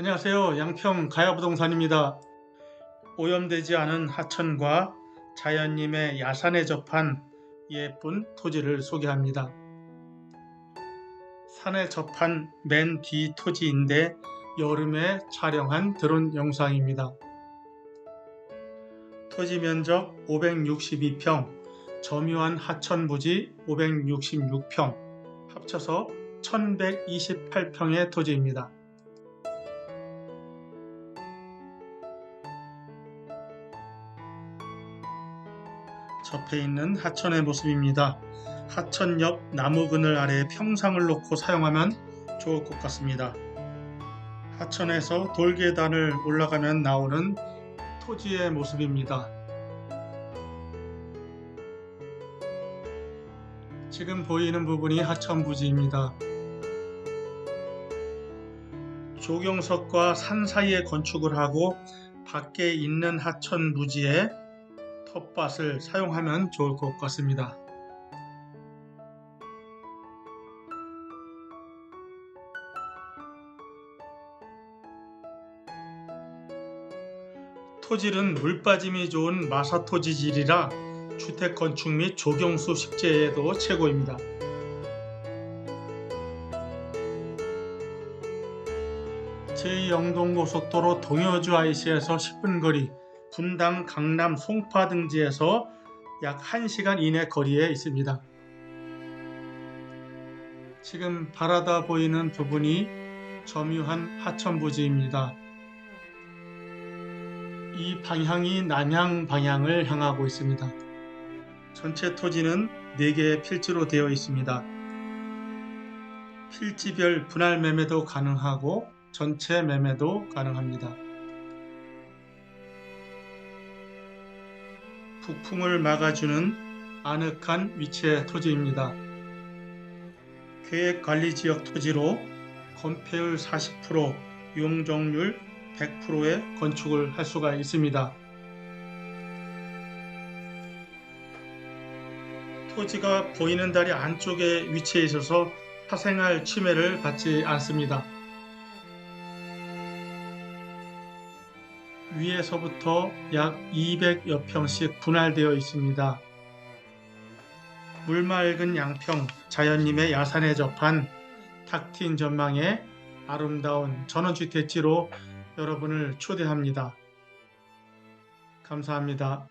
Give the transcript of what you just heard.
안녕하세요. 양평 가야부동산입니다. 오염되지 않은 하천과 자연님의 야산에 접한 예쁜 토지를 소개합니다. 산에 접한 맨 뒤 토지인데 여름에 촬영한 드론 영상입니다. 토지 면적 562평, 점유한 하천 부지 566평, 합쳐서 1128평의 토지입니다. 접해 있는 하천의 모습입니다. 하천 옆 나무 그늘 아래에 평상을 놓고 사용하면 좋을 것 같습니다. 하천에서 돌계단을 올라가면 나오는 토지의 모습입니다. 지금 보이는 부분이 하천 부지입니다. 조경석과 산 사이에 건축을 하고 밖에 있는 하천 부지에 텃밭을 사용하면 좋을 것 같습니다. 토질은 물 빠짐이 좋은 마사토지질이라 주택 건축 및 조경수 식재에도 최고입니다. 제2영동고속도로 동여주 IC에서 10분 거리, 분당 강남 송파 등지에서 약 1시간 이내 거리에 있습니다. 지금 바라다 보이는 부분이 점유한 하천부지입니다. 이 방향이 남향 방향을 향하고 있습니다. 전체 토지는 4개의 필지로 되어 있습니다. 필지별 분할 매매도 가능하고 전체 매매도 가능합니다. 북풍을 막아주는 아늑한 위치의 토지입니다. 계획관리지역 토지로 건폐율 40%, 용적률 100%의 건축을 할 수가 있습니다. 토지가 보이는 다리 안쪽에 위치해 있어서 사생활 침해를 받지 않습니다. 위에서부터 약 200여 평씩 분할되어 있습니다. 물 맑은 양평 자연님의 야산에 접한 탁 트인 전망의 아름다운 전원주택지로 여러분을 초대합니다. 감사합니다.